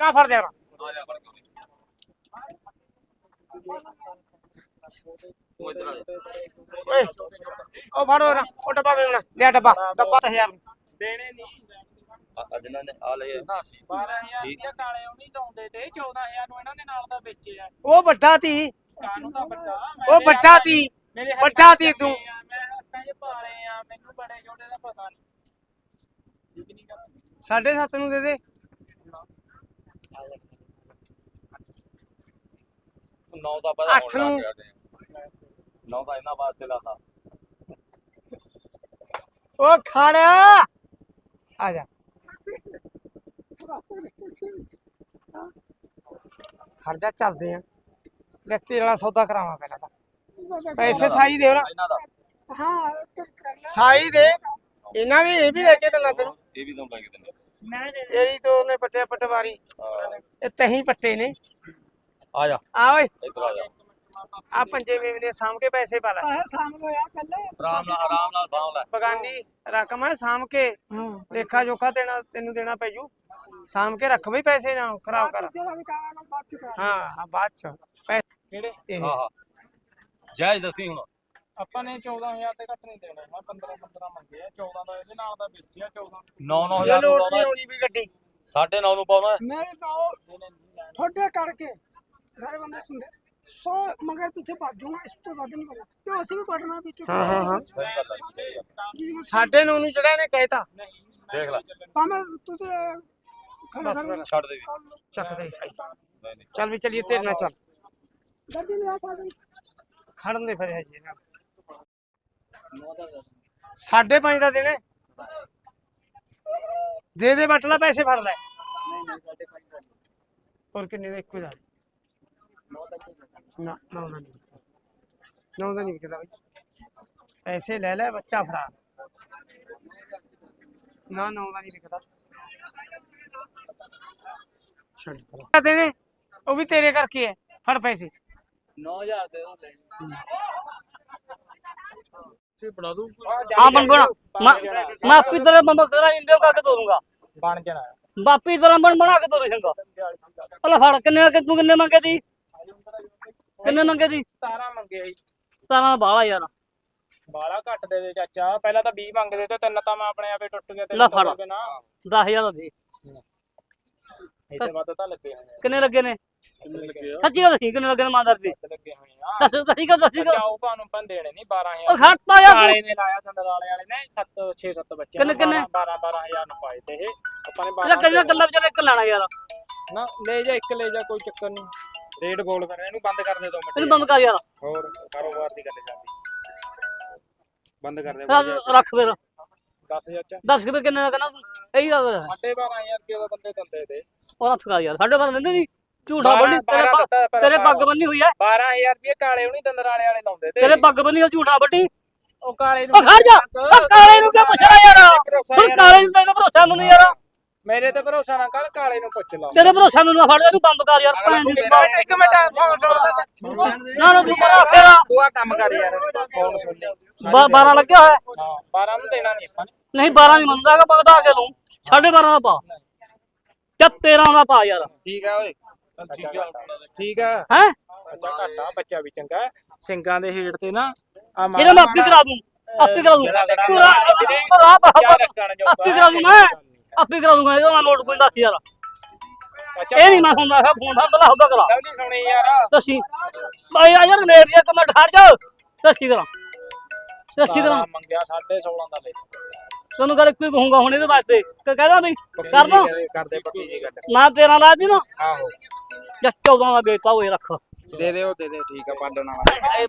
ਕਾ ਫੜ ਦਿਆ ਆ ਜਾ ਫੜ ਕੇ ਤੂੰ ਇੱਧਰ ਆ ਜਾ ਓਏ ਉਹ ਫੜੋ ਨਾ ਉਹ ਡੱਬਾ ਵੇਚਣਾ ਲਿਆ ਡੱਬਾ ਡੱਬਾ ਤਾਂ ਹਜ਼ਾਰ। ਦੇਣੇ ਨਹੀਂ ਆ- ਅੱਜ ਇਹਨਾਂ ਨੇ ਆ ਲਏ ਆ। 12000 ਠੀਕ। ਦੀਆਂ ਕਾਲੇ ਉਹ ਨਹੀਂ ਲਾਉਂਦੇ ਤੇ 14000 ਨੂੰ ਇਹਨਾਂ ਦੇ ਨਾਲ ਦਾ ਵੇਚੇ ਆ ਉਹ ਵੱਡਾ ਤੀ ਕਾਨੂੰ ਤਾਂ ਵੱਡਾ? ਉਹ ਵੱਡਾ ਤੀ ਮੇਰੇ ਹੱਥਾਂ ਵੱਡਾ ਤੀ ਤੂੰ। ਆ, ਮੈਂ ਹੱਥਾਂ 'ਚ ਪਾਲੇ ਆ ਮੈਨੂੰ ਬੜੇ ਛੋਟੇ ਦਾ ਪਤਾ ਨਹੀਂ ਠੀਕ ਨਹੀਂ ਗੱਲ ਸਾਢੇ ਸੱਤ ਨੂੰ ਦੇ ਦੇ। ਨੌ ਦਾ ਪਤਾ ਅੱਠ ਨੂੰ। ਨੌ ਦਾ ਇਹਨਾਂ ਵਾਸਤੇ ਲਾਤਾ। ਉਹ ਖੜ। ਆ ਜਾ। ਖੜ ਜਾ ਚੱਲਦੇ ਆ। ਲੈ ਤੇਰੇ ਵਾਲਾ ਸੌਦਾ ਕਰਾਵਾਂ ਪਹਿਲਾਂ ਤਾਂ। ਪੈਸੇ ਸਾਈ ਦੇ ਉਹਨਾਂ। ਇਹਨਾਂ ਦਾ। ਸਾਈ ਦੇ। ਇਹਨਾਂ ਵੀ ਇਹ ਵੀ ਲੈ ਕੇ ਦੇਣਾ ਤੈਨੂੰ। ਇਹ ਵੀ ਲੈ ਕੇ ਦਿੰਦੇ। ਮੈਂ ਦੇ ਤੇਰੀ ਤੋਂ ਉਹਨੇ ਪੱਟੇ ਪਟਵਾਰੀ। ਇਹ ਤਹੀਂ ਪੱਟੇ ਨੇ। ਆ ਜਾ। ਆ ਓਏ। ਇੱਧਰ ਆ ਜਾ। ਆ ਪੰਜੇ ਮੇਵਨੇ ਸਾਂਭ ਕੇ ਪੈਸੇ ਪਾ ਲੈ। ਆਰਾਮ ਆਰਾਮ ਨਾਲ ਆਰਾਮ ਨਾਲ ਸਾਂਭ ਲੈ। ਬਗਾਨੀ ਰਕਮ ਹੈ ਸਾਂਭ ਕੇ। ਲੇਖਾ ਜੋਖਾ ਦੇਣਾ ਤੈਨੂੰ ਦੇਣਾ ਪੈਜੂ ਸਾਂਭ ਕੇ ਰੱਖ ਬਈ ਪੈਸੇ ਨਾ ਖਰਾਬ ਕਰ। ਹਾਂ ਹਾਂ ਬਾਅਦ ਚ। ਪੈ- ਕਿਹੜੇ? ਇਹ। ਹਾਂ ਹਾਂ ਜਾਇਜ਼ ਦੱਸੀ ਹੁਣ। ਆਪਾਂ ਨੇ 14000 ਤੇ ਘੱਟ ਨਹੀਂ ਦੇਣਾ। ਮੈਂ 15 15 ਮੰਗੇ ਆ। 14 ਦਾ ਇਹਦੇ ਨਾਲ ਦਾ ਵੇਚਿਆ 14 9 ਇਹ 9000 ਨੂੰ ਲੋਟ ਪਾਉਣਾ। ਨਹੀਂ ਹੋਣੀ ਵੀ ਗੱਡੀ। ਸਾਢੇ 9 ਨੂੰ ਪਾਉਣਾ। ਤੁਹਾਡੇ ਕਰਕੇ। ਸਾਰੇ ਬੰਦੇ ਸੁਣਦੇ। ਸੌ ਮਗਰ ਪਿੱਛੇ ਭੱਜ ਜਾਊਂਗਾ ਇਸ ਤੋਂ ਵੱਧ ਨਹੀਂ ਬਣਾ ਤੇ ਅਸੀਂ ਵੀ ਪੜਨਾ ਪਿੱਛੇ। ਹਾਂ ਹਾਂ ਹਾਂ। ਹੈ। ਸਾਢੇ ਨੌ ਨੂੰ ਚੜਿਆ ਨੇ ਕਹਿਤਾ। ਦੇਖ ਲੈ। ਭਾਵੇਂ ਤੁਸੀਂ ਖੜਾ ਬਸ ਕਰ। ਬਸ। ਛੱਡ ਦੇ ਵੀ ਚੱਕ ਦੇ ਸਾਈ। ਨਹੀਂ ਨਹੀਂ। ਚੱਲ ਵੀ ਚਲੀਏ ਤੇਰੇ ਨਾਲ ਚੱਲ। ਗੱਡੀ ਲਿਆ ਸਕਦੇ ਖੜਨ ਦੇ ਫਿਰ ਹਜੇ ਨਾ। ਸਾਢੇ ਪੰਜ ਦਾ ਦੇਣੇ ਦੇ ਦੇ ਬਟਲਾ ਪੈਸੇ ਫੜ ਲੈ। ਹੋਰ ਕਿੰਨੇ ਦਾ ਇੱਕੋ ਦਾ ਨਾ ਦਾ ਨਹੀਂ ਵਿਕਦਾ ਬਾਈ। ਪੈਸੇ ਲੈ ਲੈ ਬੱਚਾ ਫੜਾ। ਨਾ ਨਾ ਦਾ ਨਹੀਂ ਵਿਕਦਾ। ਛੱਡ ਪਰਾਂ ਦੇਣੇ। ਉਹ ਵੀ ਤੇਰੇ ਕਰਕੇ ਹੈ। ਫੜ ਪੈਸੇ। 9000 ਦੇ ਦੋ ਲੈ ਤੇ ਬਣਾ ਦੂ ਹਾਂ ਬਣ ਬਣਾ ਮਾਪੀ ਤੇਰੇ ਮਮਾ ਕਰਾ ਇੰਦੇ ਕਰਕੇ ਦੋ ਦੂੰਗਾ ਬਣ ਜਾਣਾ। ਬਾਪੀ ਤੇਰਾ ਬਣ ਬਣਾ ਕੇ ਦੋ ਰਹੇਗਾ ਅਲਾ ਫੜ ਕਿੰਨੇ ਕਿ ਤੂੰ ਕਿੰਨੇ ਮੰਗੇ ਦੀ ਕਿੰਨੇ ਮੰਗੇ ਸੀ 17 ਮੰਗਿਆ ਜੀ। 17 ਬਾਲਾ ਯਾਰ। ਬਾਲਾ ਘੱਟ ਦੇ ਦੇ ਚਾਚਾ। ਪਹਿਲਾਂ ਤਾਂ 20 ਮੰਗਦੇ ਤੇ ਤਿੰਨ ਤਾਂ ਮੈਂ ਆਪਣੇ ਆਪੇ ਟੁੱਟ ਗਿਆ ਤੇ ਲੈ ਫੜ। 10000 ਦਾ ਦੇ। ਇਹਦੇ ਵੱਧ ਤਾਂ ਲੱਗੇ ਹੋਏ ਕਿੰਨੇ ਲੱਗੇ ਨੇ? ਸੱਚੀ ਗੱਲ ਸਹੀ ਕਿੰਨੇ ਲੱਗੇ ਨੇ ਮਾਦਰ ਦੇ ਲੱਗੇ ਹੋਏ ਸਹੀ ਗੱਲ ਦੱਸੀ ਗੱਲ। ਚਾਉ ਭਾਨੂੰ ਪੰ ਦੇਣੇ ਨਹੀਂ 12000 ਉਹ ਖੜਤਾ ਯਾਰ। ਵਾਲੇ ਨੇ ਲਾਇਆ ਸੰਦਰਾਲੇ ਵਾਲੇ ਨੇ 7 6 7 ਬੱਚੇ ਕਿੰਨੇ ਕਿੰਨੇ? 12 12000 ਨੂੰ ਪਾਏ ਤੇ ਇਹ। ਆਪਾਂ ਨੇ 12 ਕੱਲਾ ਕੱਲਾ ਵਿਚਾਰਾ ਇੱਕ ਲਾਣਾ ਯਾਰ। ਨਾ ਲੈ ਜਾ ਇੱਕ ਲੈ ਜਾ ਕੋਈ ਚੱਕਰ ਨਹੀਂ ਰੇਡ ਬੋਲ ਕਰ ਇਹਨੂੰ ਬੰਦ ਕਰ ਦੇ ਦੋ ਮਿੰਟ ਇਹਨੂੰ ਬੰਦ ਕਰ ਯਾਰ। ਹੋਰ ਕਾਰੋਬਾਰ ਦੀ ਗੱਲ ਚੱਲਦੀ। ਬੰਦ ਕਰ ਦੇ ਰੱਖ- ਫਿਰ। 10 ਚਾਚਾ ਦੱਸ ਕਿ ਕਿੰਨੇ ਦਾ ਕਹਿੰਦਾ ਤੂੰ? ਇਹੀ ਗੱਲ ਹੈ। ਸਾਡੇ 12000 ਰੁਪਏ ਦਾ ਬੰਦੇ ਕੰਦੇ ਤੇ। ਉਹ ਰੱਖ ਕਰ ਯਾਰ ਸਾਡੇ ਬੰਦੇ ਦਿੰਦੇ ਨਹੀਂ। ਝੂਠਾ ਬਾਰਾਂ- ਤੇਰੇ ਪੱਗ- ਬੰਨੀ ਹੋਈ ਹੈ। 12000 ਰੁਪਏ ਕਾਲੇ ਉਹ ਦੰਦਰ ਵਾਲੇ ਵਾਲੇ ਲਾਉਂਦੇ ਤੇ। ਤੇਰੇ ਪੱਗ ਬੰਨੀ ਹੋਈ ਝੂਠਾ ਬੱਟੀ ਉਹ ਕਾਲੇ ਨੂੰ ਉਹ ਖੜ ਜਾ। ਕਾਲੇ ਨੂੰ ਕਿਉਂ ਪੁੱਛਣਾ ਯਾਰ? ਕਾਲੇ ਨੂੰ ਤੈਨੂੰ ਭਰੋਸਾ ਮੈਨੂੰ ਯਾਰ। ਮੇਰੇ ਤੇ ਭਰੋਸਾ ਨਾ ਕਰ ਕਾਲੇ ਨੂੰ ਪੁੱਛ ਲਾ। ਤੇਰੇ ਭਰੋਸਾ ਮੈਨੂੰ ਨਾ ਫੜ ਇਹਨੂੰ ਬੰਦ ਕਰ ਯਾਰ ਭੈਣ ਦੀ ਇੱਕ ਮਿੰਟ ਫੋਨ ਸੁਣ ਨਾ ਨਾ ਤੂੰ ਕਰਾ ਫੇਰ। ਤੂੰ ਆ ਕੰਮ ਕਰ ਯਾਰ ਫੋਨ ਸੁਣ ਲੈ। 12 ਲੱਗਿਆ ਹੋਇਆ। ਹਾਂ 12 ਨੂੰ ਦੇਣਾ ਨਹੀਂ ਆਪਾਂ। ਨੇ ਨਹੀਂ 12 ਨਹੀਂ ਮੰਨਦਾ ਹੈਗਾ ਪਕਦਾ ਕੇ ਲੂੰ 12.5 ਦਾ ਪਾ। ਤੇ 13 ਦਾ ਪਾ ਯਾਰ। ਠੀਕ ਆ ਓਏ। ਠੀਕ ਆ। ਹੈ? ਬੱਚਾ ਘਾਟਾ ਬੱਚਾ ਵੀ ਚੰਗਾ ਹੈ। ਸਿੰਘਾਂ ਦੇ ਹੇਠ ਤੇ ਨਾ ਆ ਇਹਦਾ ਮੈਂ ਆਪੀ ਕਰਾ ਦੂੰ ਆਪੀ ਕਰਾ ਦੂੰ। ਪੂਰਾ ਪੂਰਾ ਆਪੀ ਕਰਾ ਦੂੰ ਮੈਂ। ਆਪੀ ਕਰਾ ਦੂੰਗਾ ਇਹਦਾ ਮੈਂ ਨੋਟ ਕੋਈ ਦੱਸ ਯਾਰ। ਇਹ ਨਹੀਂ ਮੈਂ ਹੁੰਦਾ ਹੈ ਫੋਨ ਫੜ ਲਾ ਹੁੰਦਾ ਕਰਾ। ਨਹੀਂ ਸੁਣੀ ਯਾਰ। ਦੱਸੀ। ਬਾਈ ਆ ਯਾਰ ਨੇੜ ਦੀ ਕਮੈਂਟ ਖੜ ਜਾ। ਦੱਸੀ ਕਰਾਂ। ਦੱਸੀ ਕਰਾਂ। ਮੰਗਿਆ 16.5 ਦਾ ਲੈ। ਤੈਨੂੰ ਗੱਲ ਕੋਈ ਕਹੂੰਗਾ ਹੁਣ ਇਹਦੇ ਵਾਸਤੇ। ਕਿ ਕਹਦਾ ਬਈ? ਕਰ ਦੋ। ਕਰਦੇ ਪੱਕੀ ਜੀ ਗੱਲ। ਨਾ ਤੇਰਾ ਲਾ ਦੀ ਨਾ। ਆਹੋ। ਜਾਂ 14 ਦਾ ਵੇਚਤਾ ਹੋਏ ਰੱਖ। ਦੇ ਦੇ ਉਹ ਦੇ ਦੇ ਠੀਕ ਆ ਪਾਲਣ ਵਾਲਾ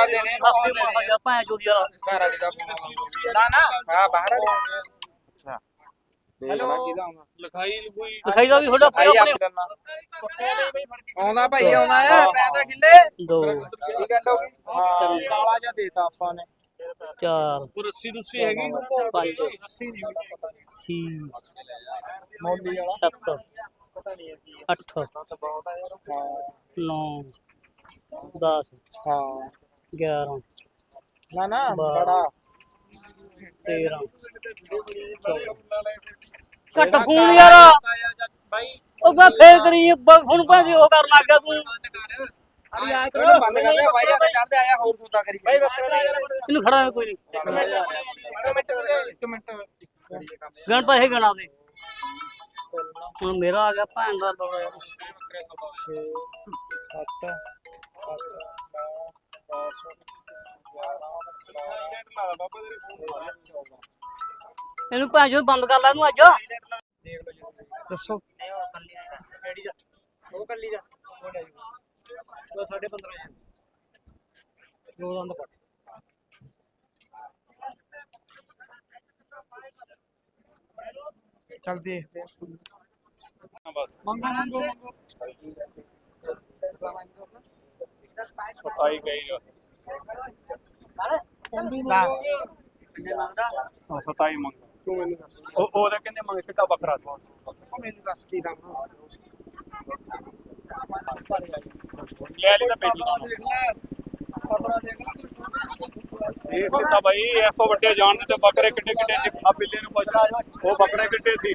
ਆ ਦੇ ਦੇ ਆਪੇ ਜਾ ਜੋ ਯਾਰ ਘਰ ਵਾਲੀ ਦਾ ਨਾ ਨਾ। ਹਾਂ ਬਾਹਰ ਵਾਲੀ। ਹੈਲੋ। ਲਿਖਾਈ ਕੋਈ ਲਿਖਾਈ ਦਾ ਵੀ ਤੁਹਾਡਾ ਪਿਓ ਆਪਣੇ ਆਉਂਦਾ ਭਾਈ ਆਉਂਦਾ ਆ ਪੈਦਾ ਕਿੱਲੇ ਦੋ। ਕੀ ਗੱਲ ਹੋ ਗਈ? ਹਾਂ ਕਾਲਾ ਜਿਹਾ ਦੇਤਾ ਆਪਾਂ ਨੇ। ਚਾਰ। ਰੱਸੀ ਰੁੱਸੀ ਹੈਗੀ ਪੰਜ। ਰੱਸੀ ਨਹੀਂ ਛੇ ਮੌਲੀ ਵਾਲਾ। ਸੱਤ। ਅੱਠ। ਬਹੁਤ ਆ ਯਾਰ। ਹਾਂ। ਨੌ। ਦਸ। ਹਾਂ। ਗਿਆਰਾਂ। ਨਾ ਨਾ ਬਾਰਾਂ। ਬੜਾ। ਤੇਰਾਂ। ਘੱਟ ਫੋਨ ਯਾਰ ਤਾਂ ਫੇਰ ਕਰੀ ਬ- ਹੁਣ ਭਾਂਜੀ ਉਹ ਕਰਨ ਲੱਗ ਗਿਆ ਤੂੰ ਇਹਨੂੰ ਬੰਦ ਕਰ ਬਾਈ ਚੜਦੇ ਆਇਆ ਹੋਰ ਸੌਦਾ ਕਰੀ ਬਾਈ ਇਹਨੂੰ ਖੜਾ ਹੈ ਕੋਈ ਨਹੀਂ ਇੱਕ ਮਿੰਟ ਇੱਕ ਮਿੰਟ ਗਣ ਤਾਂ ਇਹ ਗਣਾ ਦੇ ਹੁਣ ਮੇਰਾ ਆ ਗਿਆ ਭੈਣ ਦਾ ਲੋੜਾ ਇਹਨੂੰ ਭੈਣ ਜੋ ਬੰਦ ਕਰ ਲੈ ਇਹਨੂੰ ਅੱਜ। ਦੱਸੋ। ਉਹ ਕੱਲੀ ਦਾ। ਉਹ ਸਾਡੇ 15000 ਦੋ ਦੰਦ ਪੱਟ ਚੱਲ ਦੇਖਦੇ ਆ ਮੰਗੋ। ਮੰਗੋ ਮੰਗੋ ਸਤਾਈ ਗਈ ਲਾ। ਹਾਂ ਸਤਾਈ ਮੰਗ। ਤੂੰ ਕਹਿੰਦੇ ਮੰਗ ਕੇ ਢਾਬਾ ਕਰਾ ਦੋ ਮੈਨੂੰ ਦੱਸ ਕੀ ਨਾਮ ਇਹ ਤਾਂ ਬਾਈ ਇਸ ਵੱਡੇ ਜਾਣ ਤੇ ਬੱਕਰੇ ਕਿੱਡੇ ਕਿੱਡੇ ਸੀ। ਆ ਬਿੱਲੇ ਨੂੰ ਪੁੱਛ ਉਹ ਬੱਕਰੇ ਕਿੱਡੇ ਸੀ?